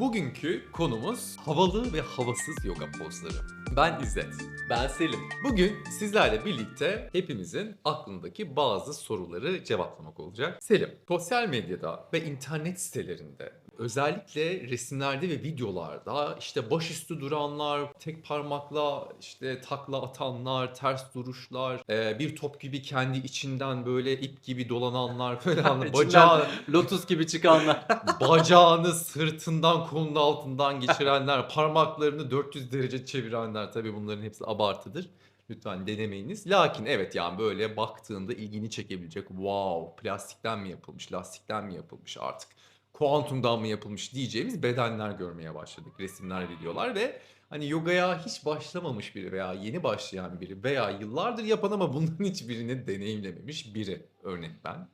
Bugünkü konumuz havalı ve havasız yoga pozları. Ben İzzet. Ben Selim. Bugün sizlerle birlikte hepimizin aklındaki bazı soruları cevaplamak olacak. Selim, sosyal medyada ve internet sitelerinde özellikle resimlerde ve videolarda işte başüstü duranlar, tek parmakla işte takla atanlar, ters duruşlar, e, bir top gibi kendi içinden böyle ip gibi dolananlar falan, bacağı, Lotus gibi çıkanlar. bacağını sırtından kolunun altından geçirenler, parmaklarını 400 derece çevirenler tabii bunların hepsi abartıdır. Lütfen denemeyiniz. Lakin evet yani böyle baktığında ilgini çekebilecek wow plastikten mi yapılmış, lastikten mi yapılmış artık kuantumdan mı yapılmış diyeceğimiz bedenler görmeye başladık. Resimler, videolar ve hani yogaya hiç başlamamış biri veya yeni başlayan biri veya yıllardır yapan ama bunların hiçbirini deneyimlememiş biri örnek ben.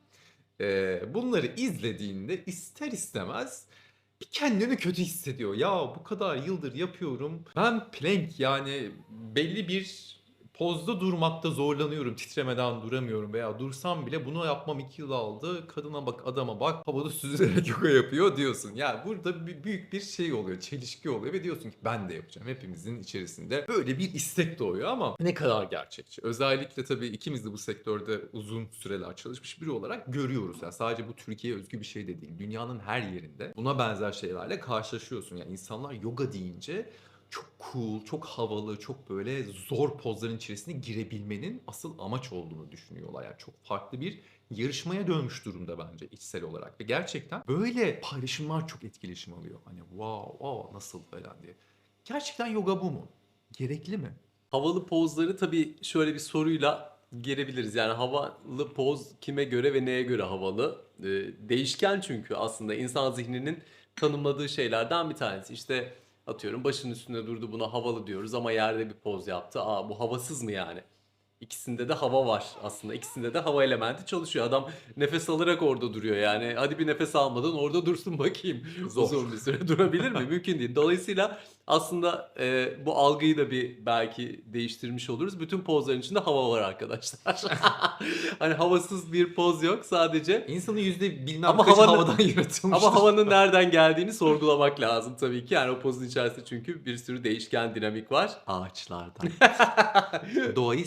Ee, bunları izlediğinde ister istemez bir kendini kötü hissediyor. Ya bu kadar yıldır yapıyorum. Ben plank yani belli bir pozda durmakta zorlanıyorum. Titremeden duramıyorum veya dursam bile bunu yapmam iki yıl aldı. Kadına bak adama bak havada süzülerek yoga yapıyor diyorsun. Yani burada bir, büyük bir şey oluyor. Çelişki oluyor ve diyorsun ki ben de yapacağım. Hepimizin içerisinde böyle bir istek doğuyor ama ne kadar gerçekçi. Özellikle tabii ikimiz de bu sektörde uzun süreler çalışmış biri olarak görüyoruz. Yani sadece bu Türkiye'ye özgü bir şey de değil. Dünyanın her yerinde buna benzer şeylerle karşılaşıyorsun. Yani insanlar yoga deyince çok cool, çok havalı, çok böyle zor pozların içerisine girebilmenin asıl amaç olduğunu düşünüyorlar. Yani çok farklı bir yarışmaya dönmüş durumda bence içsel olarak. Ve gerçekten böyle paylaşımlar çok etkileşim alıyor. Hani wow, wow nasıl falan diye. Gerçekten yoga bu mu? Gerekli mi? Havalı pozları tabii şöyle bir soruyla girebiliriz. Yani havalı poz kime göre ve neye göre havalı? Ee, değişken çünkü aslında insan zihninin tanımladığı şeylerden bir tanesi. İşte atıyorum başın üstünde durdu buna havalı diyoruz ama yerde bir poz yaptı. Aa bu havasız mı yani? İkisinde de hava var aslında. İkisinde de hava elementi çalışıyor. Adam nefes alarak orada duruyor yani. Hadi bir nefes almadan orada dursun bakayım. Zor. Uzun bir süre durabilir mi? Mümkün değil. Dolayısıyla aslında e, bu algıyı da bir belki değiştirmiş oluruz. Bütün pozların içinde hava var arkadaşlar. hani havasız bir poz yok sadece. İnsanın yüzde bilmem Ama kaçı havanın- havadan yaratılmıştır. Ama havanın nereden geldiğini sorgulamak lazım tabii ki. Yani o pozun içerisinde çünkü bir sürü değişken dinamik var. Ağaçlardan. Doğayı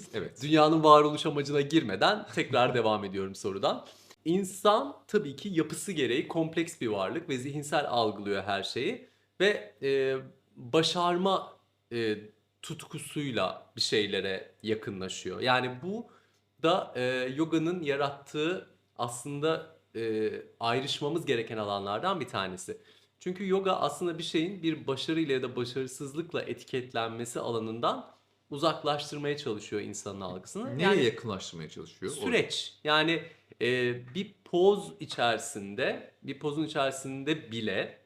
seviyoruz. Evet. Dünyanın varoluş amacına girmeden tekrar devam ediyorum sorudan. İnsan tabii ki yapısı gereği kompleks bir varlık ve zihinsel algılıyor her şeyi ve e, başarma e, tutkusuyla bir şeylere yakınlaşıyor. Yani bu da e, yoganın yarattığı aslında e, ayrışmamız gereken alanlardan bir tanesi. Çünkü yoga aslında bir şeyin bir başarıyla ya da başarısızlıkla etiketlenmesi alanından uzaklaştırmaya çalışıyor insanın algısını. Nereye Yani yakınlaştırmaya çalışıyor? süreç. Yani e, bir poz içerisinde, bir pozun içerisinde bile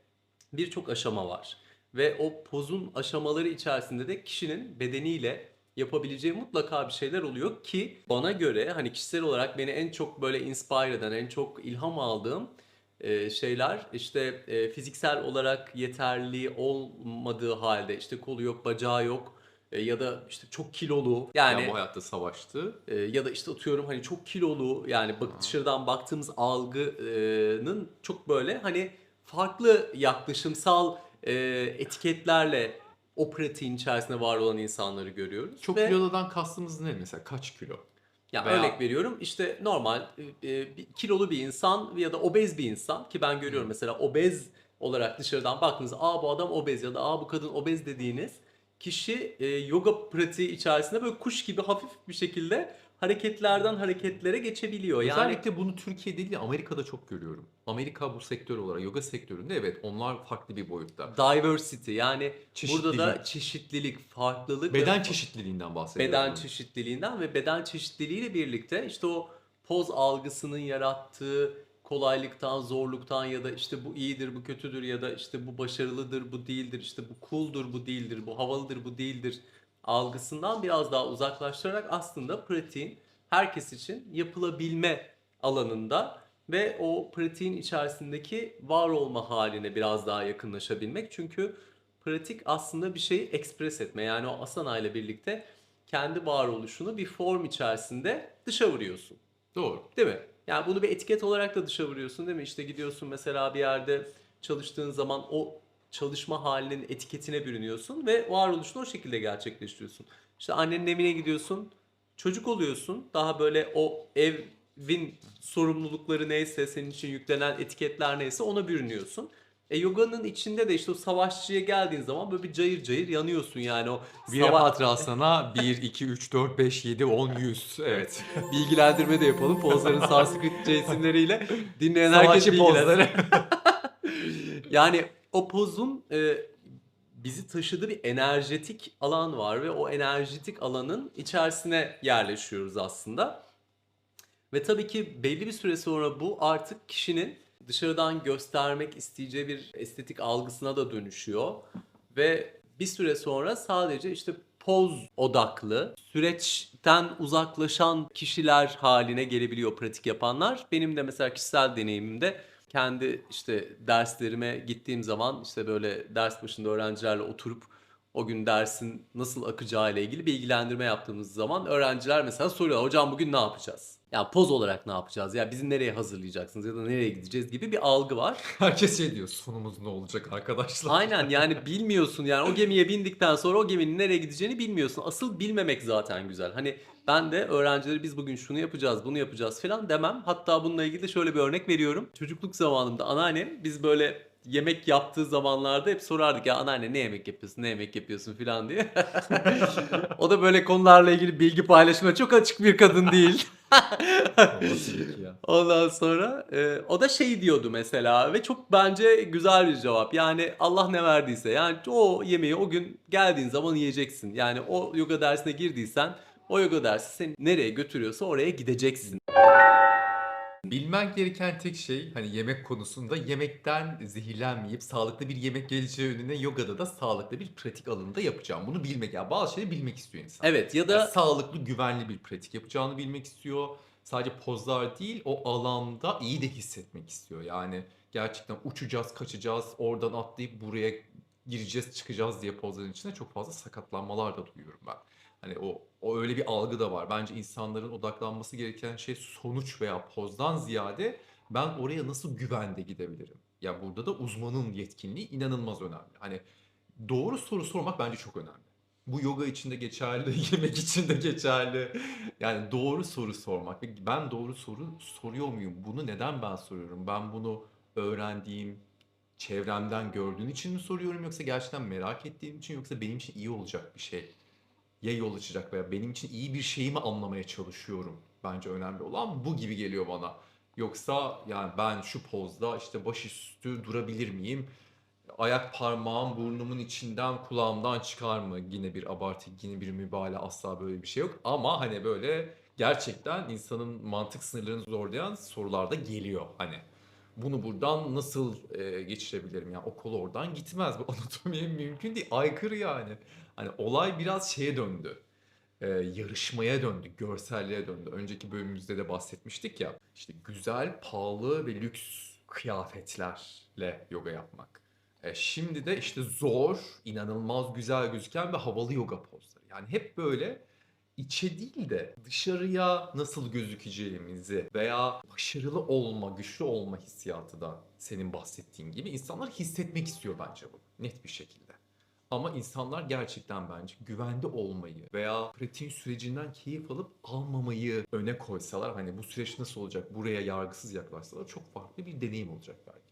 birçok aşama var. Ve o pozun aşamaları içerisinde de kişinin bedeniyle yapabileceği mutlaka bir şeyler oluyor ki bana göre hani kişisel olarak beni en çok böyle inspire eden, en çok ilham aldığım e, şeyler işte e, fiziksel olarak yeterli olmadığı halde işte kolu yok, bacağı yok e, ya da işte çok kilolu Yani yani bu hayatta savaştı. e, ya da işte atıyorum hani çok kilolu yani bak dışarıdan baktığımız algının çok böyle hani farklı yaklaşımsal e, etiketlerle o pratiğin içerisinde var olan insanları görüyoruz. Çok Ve- kilodan kastımız ne mesela? Kaç kilo? ya Veya- örnek veriyorum işte normal e, e, kilolu bir insan ya da obez bir insan ki ben görüyorum mesela obez olarak dışarıdan baktığınızda aa bu adam obez ya da aa bu kadın obez dediğiniz kişi e, yoga pratiği içerisinde böyle kuş gibi hafif bir şekilde hareketlerden hareketlere geçebiliyor. Yani Özellikle bunu Türkiye değil de Amerika'da çok görüyorum. Amerika bu sektör olarak yoga sektöründe evet onlar farklı bir boyutta. diversity yani burada da Çeşitlilik. farklılık ve Beden çeşitliliğinden bahsediyorum. beden çeşitliliğinden ve beden çeşitliliğiyle birlikte işte o poz algısının yarattığı kolaylıktan, zorluktan ya da işte bu iyidir, bu kötüdür ya da işte bu başarılıdır, bu değildir, işte bu cool'dur, bu değildir, bu havalıdır, bu değildir algısından biraz daha uzaklaştırarak aslında pratiğin herkes için yapılabilme alanında ve o pratiğin içerisindeki var olma haline biraz daha yakınlaşabilmek. Çünkü pratik aslında bir şeyi ekspres etme. Yani o asana ile birlikte kendi varoluşunu bir form içerisinde dışa vuruyorsun. Doğru. Değil mi? Yani bunu bir etiket olarak da dışa vuruyorsun değil mi? İşte gidiyorsun mesela bir yerde çalıştığın zaman o çalışma halinin etiketine bürünüyorsun ve varoluşunu o şekilde gerçekleştiriyorsun. İşte annenin evine gidiyorsun, çocuk oluyorsun. Daha böyle o evin sorumlulukları neyse, senin için yüklenen etiketler neyse ona bürünüyorsun. E yoganın içinde de işte o savaşçıya geldiğin zaman böyle bir cayır cayır yanıyorsun yani o Vira sana 1, 2, 3, 4, 5, 7, 10, 100. Evet. bilgilendirme de yapalım. Pozların Sanskritçe isimleriyle dinleyen herkes Savaşçı pozları. Yani o pozun e, bizi taşıdığı bir enerjetik alan var ve o enerjetik alanın içerisine yerleşiyoruz aslında. Ve tabii ki belli bir süre sonra bu artık kişinin dışarıdan göstermek isteyeceği bir estetik algısına da dönüşüyor. Ve bir süre sonra sadece işte poz odaklı, süreçten uzaklaşan kişiler haline gelebiliyor pratik yapanlar. Benim de mesela kişisel deneyimimde kendi işte derslerime gittiğim zaman işte böyle ders başında öğrencilerle oturup o gün dersin nasıl akacağı ile ilgili bilgilendirme yaptığımız zaman öğrenciler mesela soruyor hocam bugün ne yapacağız? Ya poz olarak ne yapacağız? Ya bizi nereye hazırlayacaksınız ya da nereye gideceğiz gibi bir algı var. Herkes şey diyor sonumuz ne olacak arkadaşlar. Aynen yani bilmiyorsun yani o gemiye bindikten sonra o geminin nereye gideceğini bilmiyorsun. Asıl bilmemek zaten güzel. Hani ben de öğrencilere biz bugün şunu yapacağız, bunu yapacağız falan demem. Hatta bununla ilgili de şöyle bir örnek veriyorum. Çocukluk zamanımda anneannem biz böyle yemek yaptığı zamanlarda hep sorardık ya anneanne ne yemek yapıyorsun, ne yemek yapıyorsun falan diye. o da böyle konularla ilgili bilgi paylaşmaya çok açık bir kadın değil. Ondan sonra e, o da şey diyordu mesela ve çok bence güzel bir cevap. Yani Allah ne verdiyse yani o yemeği o gün geldiğin zaman yiyeceksin. Yani o yoga dersine girdiysen o yoga dersi seni nereye götürüyorsa oraya gideceksin. Bilmen gereken tek şey hani yemek konusunda yemekten zehirlenmeyip sağlıklı bir yemek geleceği önüne yogada da sağlıklı bir pratik alanında yapacağım. Bunu bilmek ya bazı şeyleri bilmek istiyor insan. Evet ya da sağlıklı, güvenli bir pratik yapacağını bilmek istiyor. Sadece pozlar değil, o alanda iyi de hissetmek istiyor. Yani gerçekten uçacağız, kaçacağız, oradan atlayıp buraya gireceğiz, çıkacağız diye pozların içinde çok fazla sakatlanmalar da duyuyorum ben. Hani o, o öyle bir algı da var. Bence insanların odaklanması gereken şey sonuç veya pozdan ziyade ben oraya nasıl güvende gidebilirim? Ya burada da uzmanın yetkinliği inanılmaz önemli. Hani doğru soru sormak bence çok önemli. Bu yoga için de geçerli, yemek için de geçerli. Yani doğru soru sormak. Ben doğru soru soruyor muyum? Bunu neden ben soruyorum? Ben bunu öğrendiğim, çevremden gördüğün için mi soruyorum yoksa gerçekten merak ettiğim için yoksa benim için iyi olacak bir şey ya yol açacak veya benim için iyi bir şeyi mi anlamaya çalışıyorum? Bence önemli olan bu gibi geliyor bana. Yoksa yani ben şu pozda işte başüstü durabilir miyim? Ayak parmağım burnumun içinden kulağımdan çıkar mı? Yine bir abartı, yine bir mübalağa asla böyle bir şey yok. Ama hani böyle gerçekten insanın mantık sınırlarını zorlayan sorular da geliyor hani. Bunu buradan nasıl e, geçirebilirim? Yani o kol oradan gitmez. Bu anatomiye mümkün değil. Aykırı yani. Hani olay biraz şeye döndü. E, yarışmaya döndü, görselliğe döndü. Önceki bölümümüzde de bahsetmiştik ya. İşte güzel, pahalı ve lüks kıyafetlerle yoga yapmak. E, şimdi de işte zor, inanılmaz güzel gözüken ve havalı yoga pozları. Yani hep böyle içe değil de dışarıya nasıl gözükeceğimizi veya başarılı olma, güçlü olma hissiyatı da senin bahsettiğin gibi insanlar hissetmek istiyor bence bu net bir şekilde. Ama insanlar gerçekten bence güvende olmayı veya pratiğin sürecinden keyif alıp almamayı öne koysalar hani bu süreç nasıl olacak buraya yargısız yaklaşsalar çok farklı bir deneyim olacak belki.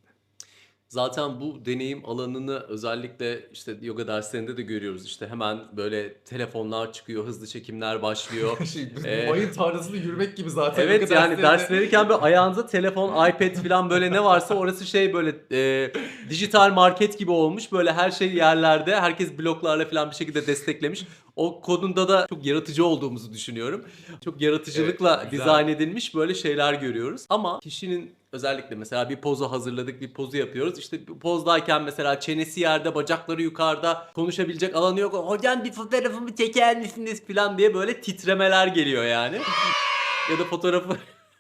Zaten bu deneyim alanını özellikle işte yoga derslerinde de görüyoruz. İşte hemen böyle telefonlar çıkıyor, hızlı çekimler başlıyor. Şey, Ee, mayın tarlasında yürümek gibi zaten. Evet yoga yani derslerinde. ders verirken böyle ayağınıza telefon, iPad falan böyle ne varsa orası şey böyle e, dijital market gibi olmuş. Böyle her şey yerlerde. Herkes bloklarla falan bir şekilde desteklemiş. O konunda da çok yaratıcı olduğumuzu düşünüyorum. Çok yaratıcılıkla Evet, dizayn edilmiş böyle şeyler görüyoruz. Ama kişinin özellikle mesela bir pozu hazırladık, bir pozu yapıyoruz. İşte pozdayken mesela çenesi yerde, bacakları yukarıda, konuşabilecek alanı yok. Hocam bir fotoğrafımı çeker misiniz falan diye böyle titremeler geliyor yani. ya da fotoğrafı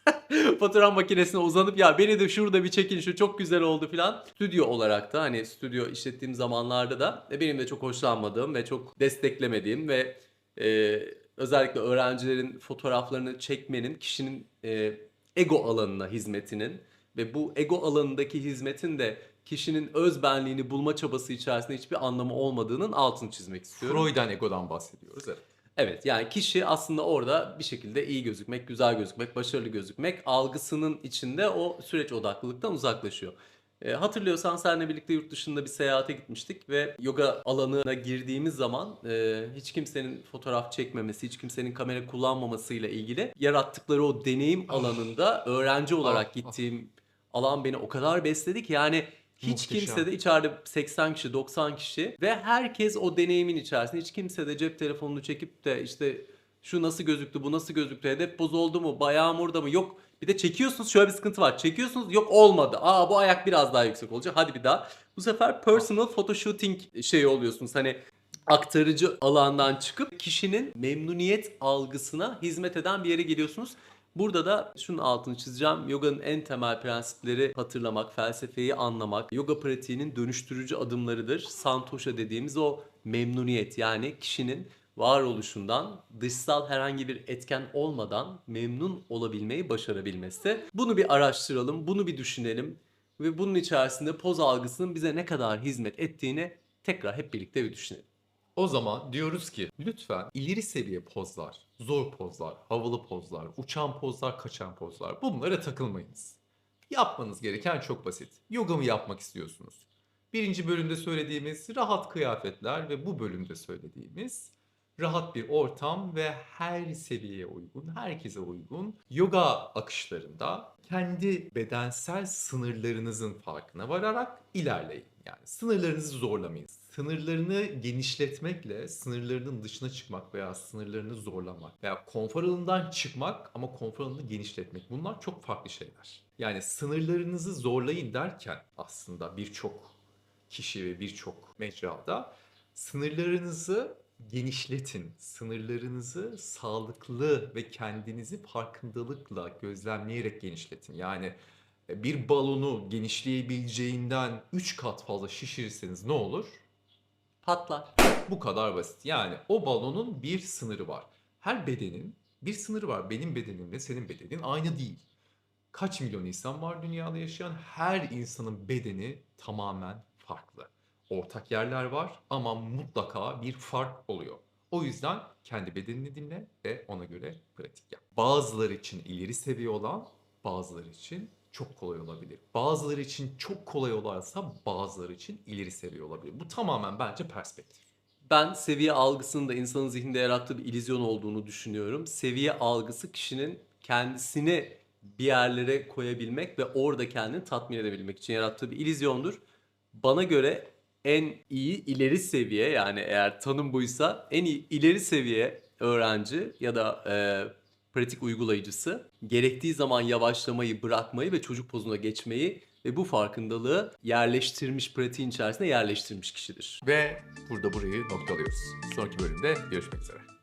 fotoğraf makinesine uzanıp ya beni de şurada bir çekin şu çok güzel oldu falan. Stüdyo olarak da hani stüdyo işlettiğim zamanlarda da e, benim de çok hoşlanmadığım ve çok desteklemediğim ve e, özellikle öğrencilerin fotoğraflarını çekmenin kişinin e, ego alanına hizmetinin ve bu ego alanındaki hizmetin de kişinin öz benliğini bulma çabası içerisinde hiçbir anlamı olmadığının altını çizmek istiyorum. Freud'dan egodan bahsediyoruz. Evet. Evet yani kişi aslında orada bir şekilde iyi gözükmek, güzel gözükmek, başarılı gözükmek algısının içinde o süreç odaklılıktan uzaklaşıyor. E, hatırlıyorsan seninle birlikte yurt dışında bir seyahate gitmiştik ve yoga alanına girdiğimiz zaman e, hiç kimsenin fotoğraf çekmemesi, hiç kimsenin kamera kullanmamasıyla ilgili yarattıkları o deneyim alanında öğrenci olarak Ah, ah. gittiğim alan beni o kadar besledi ki yani hiç Muhteşem. kimse de içeride 80 kişi 90 kişi ve herkes o deneyimin içerisinde hiç kimse de cep telefonunu çekip de işte şu nasıl gözüktü bu nasıl gözüktü hedef boz oldu mu bayağım orada mı yok bir de çekiyorsunuz şöyle bir sıkıntı var çekiyorsunuz yok olmadı aa bu ayak biraz daha yüksek olacak hadi bir daha bu sefer personal photoshooting şeyi oluyorsunuz hani aktarıcı alandan çıkıp kişinin memnuniyet algısına hizmet eden bir yere geliyorsunuz. Burada da şunun altını çizeceğim. Yoga'nın en temel prensipleri hatırlamak, felsefeyi anlamak, yoga pratiğinin dönüştürücü adımlarıdır. Santosha dediğimiz o memnuniyet yani kişinin varoluşundan dışsal herhangi bir etken olmadan memnun olabilmeyi başarabilmesi. Bunu bir araştıralım, bunu bir düşünelim ve bunun içerisinde poz algısının bize ne kadar hizmet ettiğini tekrar hep birlikte bir düşünelim. O zaman diyoruz ki lütfen ileri seviye pozlar, zor pozlar, havalı pozlar, uçan pozlar, kaçan pozlar bunlara takılmayınız. Yapmanız gereken çok basit. Yoga mı yapmak istiyorsunuz? Birinci bölümde söylediğimiz rahat kıyafetler ve bu bölümde söylediğimiz rahat bir ortam ve her seviyeye uygun, herkese uygun yoga akışlarında kendi bedensel sınırlarınızın farkına vararak ilerleyin. Yani sınırlarınızı zorlamayın. Sınırlarını genişletmekle sınırlarının dışına çıkmak veya sınırlarını zorlamak veya konfor alanından çıkmak ama konfor alanını genişletmek bunlar çok farklı şeyler. Yani sınırlarınızı zorlayın derken aslında birçok kişi ve birçok mecrada sınırlarınızı genişletin. Sınırlarınızı sağlıklı ve kendinizi farkındalıkla gözlemleyerek genişletin. Yani e, bir balonu genişleyebileceğinden 3 kat fazla şişirirseniz ne olur? Patlar. Bu kadar basit. Yani o balonun bir sınırı var. Her bedenin bir sınırı var. Benim bedenimle senin bedenin aynı değil. Kaç milyon insan var dünyada yaşayan? Her insanın bedeni tamamen farklı. Ortak yerler var ama mutlaka bir fark oluyor. O yüzden kendi bedenini dinle ve ona göre pratik yap. Bazıları için ileri seviye olan, bazıları için çok kolay olabilir. Bazıları için çok kolay olarsa bazıları için ileri seviye olabilir. Bu tamamen bence perspektif. Ben seviye algısının da insanın zihninde yarattığı bir illüzyon olduğunu düşünüyorum. Seviye algısı kişinin kendisini bir yerlere koyabilmek ve orada kendini tatmin edebilmek için yarattığı bir illüzyondur. Bana göre en iyi ileri seviye yani eğer tanım buysa en iyi ileri seviye öğrenci ya da e, pratik uygulayıcısı gerektiği zaman yavaşlamayı bırakmayı ve çocuk pozuna geçmeyi ve bu farkındalığı yerleştirmiş pratiğin içerisine yerleştirmiş kişidir. Ve burada burayı noktalıyoruz. Sonraki bölümde görüşmek üzere.